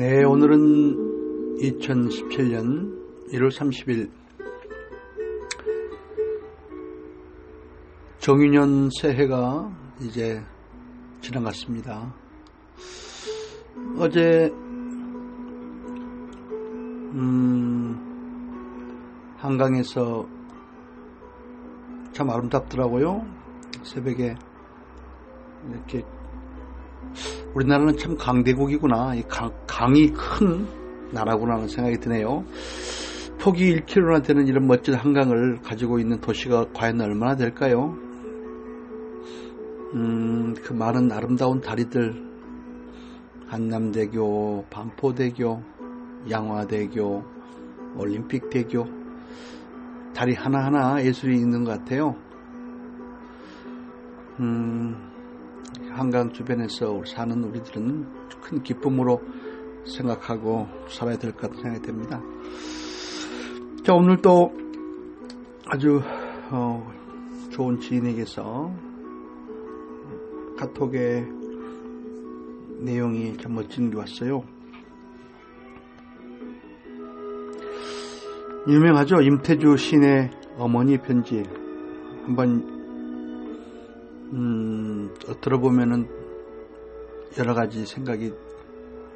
네, 오늘은 2017년 1월 30일 정유년 새해가 이제 지나갔습니다. 어제 음, 한강에서 참 아름답더라고요. 새벽에 이렇게 우리나라는 참 강대국이구나. 이 강, 강이 큰 나라구나 하는 생각이 드네요. 폭이 1km나 되는 이런 멋진 한강을 가지고 있는 도시가 과연 얼마나 될까요? 음, 그 많은 아름다운 다리들, 한남대교, 반포대교, 양화대교, 올림픽대교, 다리 하나하나 예술이 있는 것 같아요. 음, 한강 주변에서 사는 우리들은 큰 기쁨으로 생각하고 살아야 될 것 같은 생각이 듭니다. 자, 오늘 또 아주 어, 좋은 지인에게서 카톡의 내용이 참 멋진 게 왔어요. 유명하죠? 임태주 시인의 어머니 편지. 한번 음, 들어보면은 여러 가지 생각이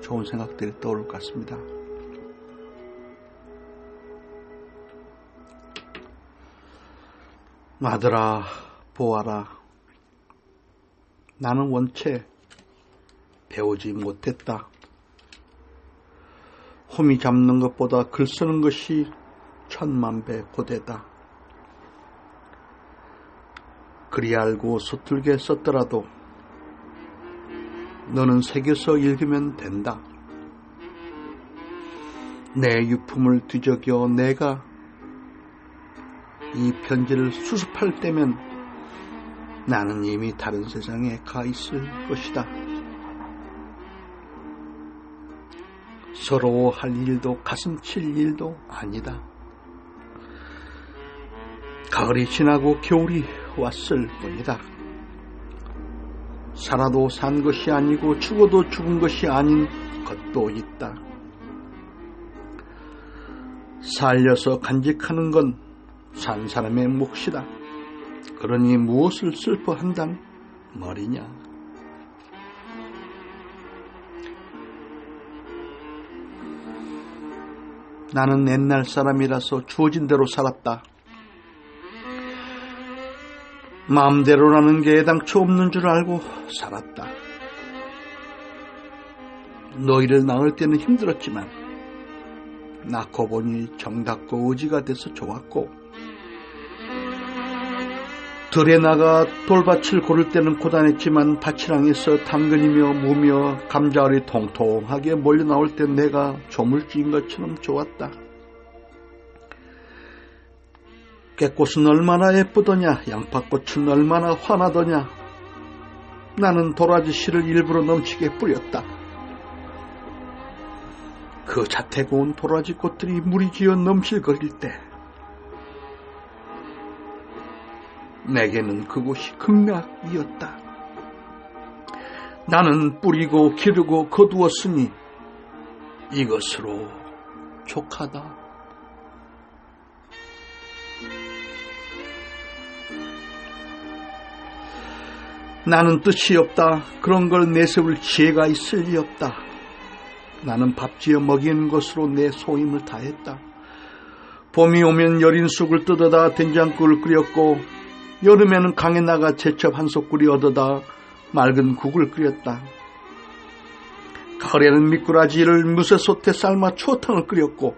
좋은 생각들이 떠오를 것 같습니다. 아들아, 보아라. 나는 원체 배우지 못했다. 홈이 잡는 것보다 글 쓰는 것이 천만 배 고되다. 그리 알고 서툴게 썼더라도 너는 새겨서 읽으면 된다. 내 유품을 뒤적여 내가 이 편지를 수습할 때면 나는 이미 다른 세상에 가 있을 것이다. 서러워할 일도 가슴 칠 일도 아니다. 가을이 지나고 겨울이 왔을 뿐이다. 살아도 산 것이 아니고 죽어도 죽은 것이 아닌 것도 있다. 살려서 간직하는 건 산 사람의 몫이다. 그러니 무엇을 슬퍼한단 말이냐. 나는 옛날 사람이라서 주어진 대로 살았다. 마음대로라는 게 애당초 없는 줄 알고 살았다. 너희를 낳을 때는 힘들었지만 낳고 보니 정답고 의지가 돼서 좋았고 들에 나가 돌밭을 고를 때는 고단했지만 밭이랑에서 당근이며 무며 감자알이 통통하게 몰려 나올 때 내가 조물주인 것처럼 좋았다. 깨꽃은 얼마나 예쁘더냐 양파꽃은 얼마나 환하더냐 나는 도라지 씨를 일부러 넘치게 뿌렸다. 그 자태 고운 도라지 꽃들이 물이 지어 넘실거릴 때 내게는 그곳이 극락이었다. 나는 뿌리고 기르고 거두었으니 이것으로 족하다. 나는 뜻이 없다. 그런 걸 내세울 지혜가 있을 리 없다. 나는 밥지어 먹이는 것으로 내 소임을 다했다. 봄이 오면 여린 쑥을 뜯어다 된장국을 끓였고 여름에는 강에 나가 제첩 한 소쿠리 얻어다 맑은 국을 끓였다. 가을에는 미꾸라지를 무쇠 솥에 삶아 추어탕을 끓였고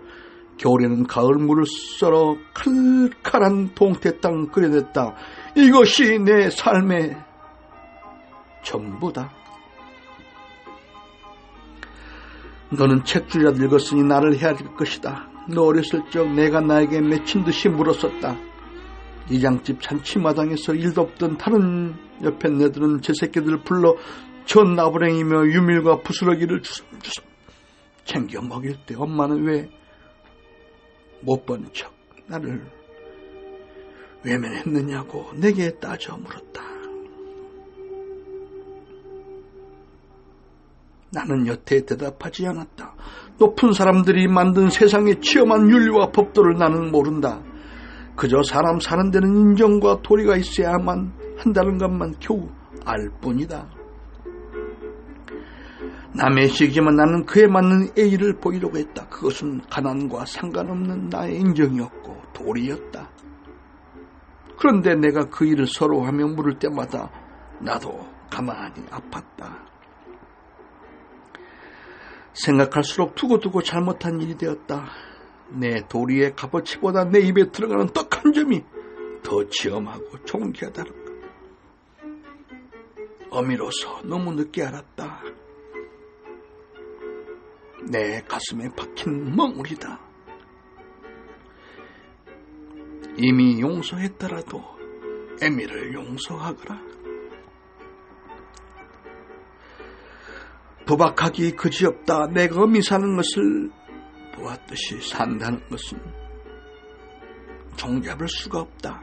겨울에는 가을 물을 썰어 칼칼한 동태탕 끓여냈다. 이것이 내 삶의 전부다. 너는 책줄이라 늙었으니 나를 헤아릴 것이다. 너 어렸을 적 내가 나에게 맺힌 듯이 물었었다. 이장집 잔치마당에서 일도 없던 다른 옆에 내들은 제 새끼들을 불러 전 나부랭이며 유밀과 부스러기를 주섬주섬 챙겨 먹일 때 엄마는 왜 못 본 척 나를 외면했느냐고 내게 따져 물었다. 나는 여태 대답하지 않았다. 높은 사람들이 만든 세상의 치엄한 윤리와 법도를 나는 모른다. 그저 사람 사는 데는 인정과 도리가 있어야만 한다는 것만 겨우 알 뿐이다. 남의 시기지만 나는 그에 맞는 A를 보이려고 했다. 그것은 가난과 상관없는 나의 인정이었고 도리였다. 그런데 내가 그 일을 서로 하며 물을 때마다 나도 가만히 아팠다. 생각할수록 두고두고 잘못한 일이 되었다. 내 도리의 값어치보다 내 입에 들어가는 떡 한 점이 더 지엄하고 총기하다는 것. 어미로서 너무 늦게 알았다. 내 가슴에 박힌 멍울이다. 이미 용서했더라도 애미를 용서하거라. 도박하기 그지없다. 어미 사는 것을 보았듯이 산다는 것은 종잡을 수가 없다.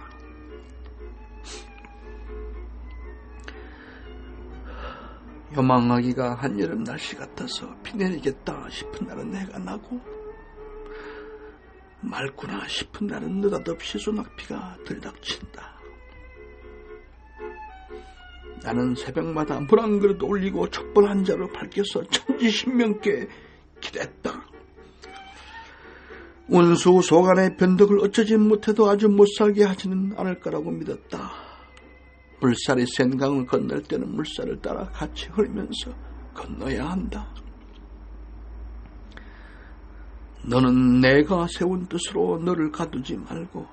요망하기가 한여름 날씨 같아서 비 내리겠다 싶은 날은 해가 나고 맑구나 싶은 날은 느닷없이 소낙비가 들닥친다. 나는 새벽마다 물 한 그릇 올리고 촛불 한 자루 밝혀서 천지신명께 기댔다. 운수 소간의 변덕을 어쩌지 못해도 아주 못살게 하지는 않을 거라고 믿었다. 물살이 센 강을 건널 때는 물살을 따라 같이 흐르면서 건너야 한다. 너는 내가 세운 뜻으로 너를 가두지 말고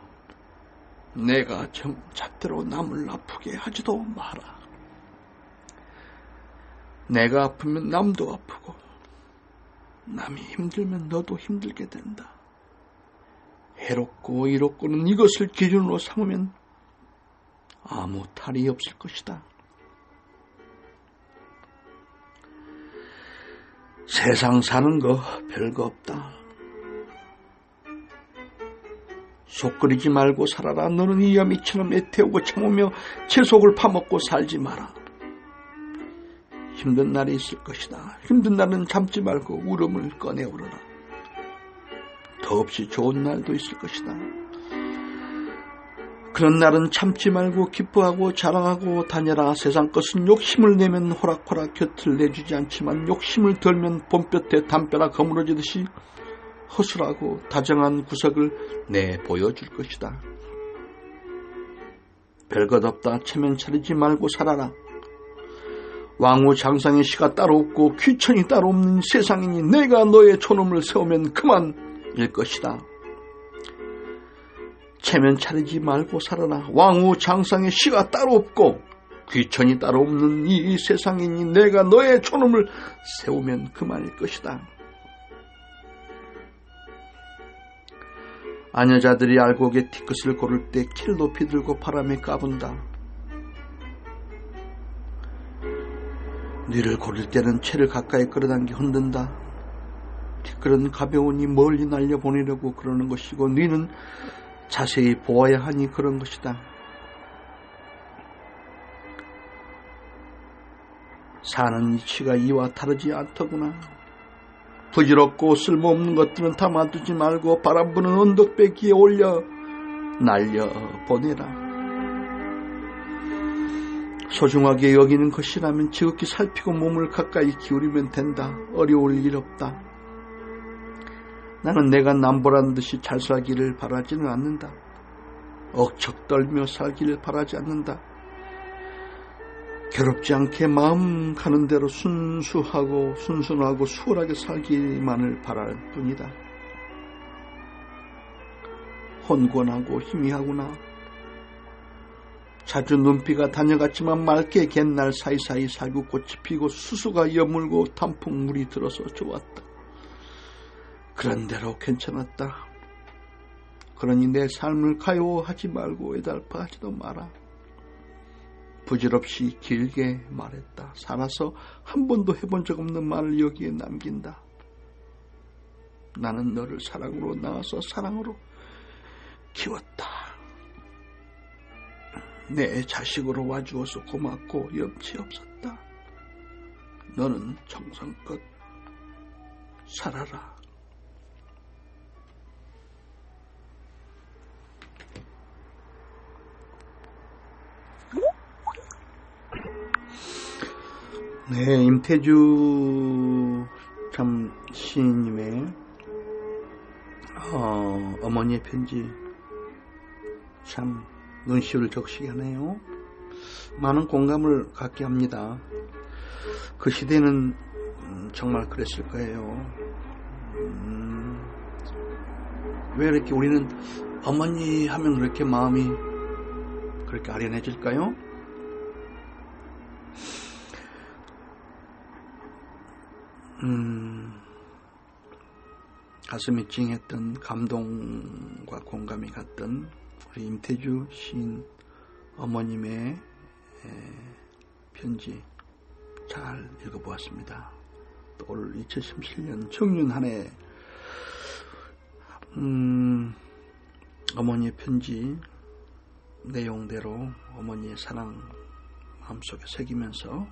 내가 정 잣대로 남을 아프게 하지도 마라. 내가 아프면 남도 아프고 남이 힘들면 너도 힘들게 된다. 해롭고 이롭고는 이것을 기준으로 삼으면 아무 탈이 없을 것이다. 세상 사는 거 별거 없다. 속 끓이지 말고 살아라. 너는 이 야미처럼 애태우고 참으며 제 속을 파먹고 살지 마라. 힘든 날이 있을 것이다. 힘든 날은 참지 말고 울음을 꺼내 울어라. 더없이 좋은 날도 있을 것이다. 그런 날은 참지 말고 기뻐하고 자랑하고 다녀라. 세상 것은 욕심을 내면 호락호락 곁을 내주지 않지만 욕심을 덜면 봄볕에 담벼락 거무러지듯이 허술하고 다정한 구석을 내 보여줄 것이다. 별것 없다. 체면 차리지 말고 살아라. 왕후 장상의 시가 따로 없고 귀천이 따로 없는 세상이니 내가 너의 존엄을 세우면 그만일 것이다. 체면 차리지 말고 살아라. 왕후 장상의 시가 따로 없고 귀천이 따로 없는 이 세상이니 내가 너의 존엄을 세우면 그만일 것이다. 아녀자들이 알곡에 티끝을 고를 때 키를 높이 들고 바람에 까분다. 뉘를 고를 때는 채를 가까이 끌어당기 흔든다. 티끌은 가벼우니 멀리 날려보내려고 그러는 것이고 뉘는 자세히 보아야 하니 그런 것이다. 사는 이치가 이와 다르지 않더구나. 부질없고 쓸모없는 것들은 담아두지 말고 바람 부는 언덕배기에 올려 날려 보내라. 소중하게 여기는 것이라면 지극히 살피고 몸을 가까이 기울이면 된다. 어려울 일 없다. 나는 내가 남보란 듯이 잘 살기를 바라지는 않는다. 억척 떨며 살기를 바라지 않는다. 괴롭지 않게 마음 가는 대로 순수하고 순순하고 수월하게 살기만을 바랄 뿐이다. 혼곤하고 희미하구나. 자주 눈비가 다녀갔지만 맑게 갯날 사이사이 살구꽃이 피고 수수가 여물고 단풍물이 들어서 좋았다. 그런대로 괜찮았다. 그러니 내 삶을 가요하지 말고 애달파하지도 마라. 부질없이 길게 말했다. 살아서 한 번도 해본 적 없는 말을 여기에 남긴다. 나는 너를 사랑으로 낳아서 사랑으로 키웠다. 내 자식으로 와주어서 고맙고 염치 없었다. 너는 정성껏 살아라. 네, 임태주 참 시인님의 어, 어머니의 편지 참 눈시울 적시게 하네요. 많은 공감을 갖게 합니다. 그 시대는 음, 정말 그랬을 거예요. 음, 왜 이렇게 우리는 어머니 하면 그렇게 마음이 그렇게 아련해질까요? 음, 가슴이 찡했던 감동과 공감이 갔던 우리 임태주 시인 어머님의 편지 잘 읽어보았습니다. 또 올 2017년 청년 한 해, 음, 어머니의 편지 내용대로 어머니의 사랑 마음속에 새기면서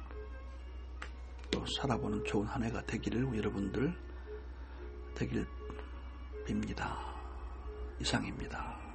또 살아보는 좋은 한 해가 되기를 여러분들 되길 빕니다. 이상입니다.